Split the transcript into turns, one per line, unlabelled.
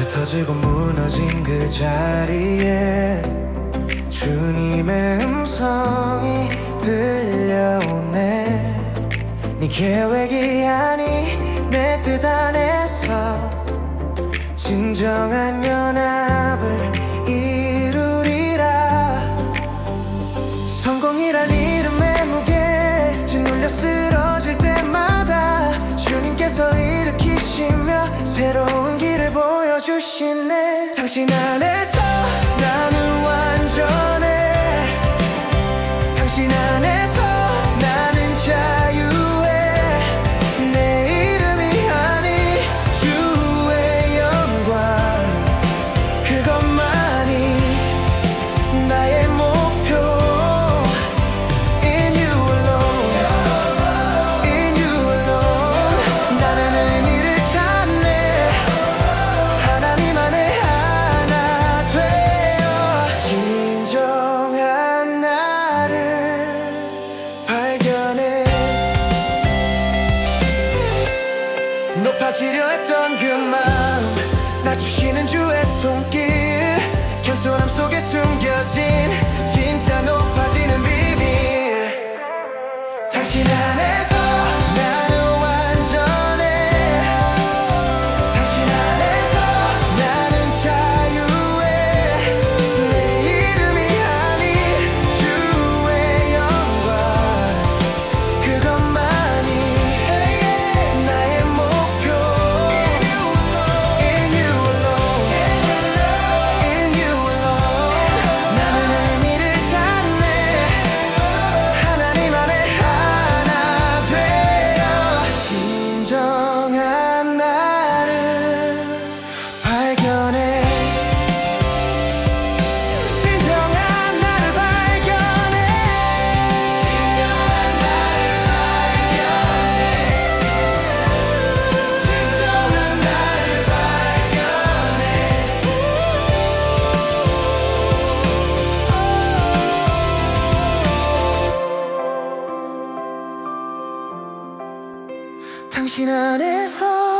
흩어지고 무너진 그 자리에 주님의 음성이 들려오네. 네 계획이 아닌 내 뜻 안에서 진정한 연합을 이루리라. 성공이란 이름의 무게 짓눌려 쓰러질 때마다 주님께서 일으키시며 새로운 보여주시네. 당신 안에서 나는 당신 안에서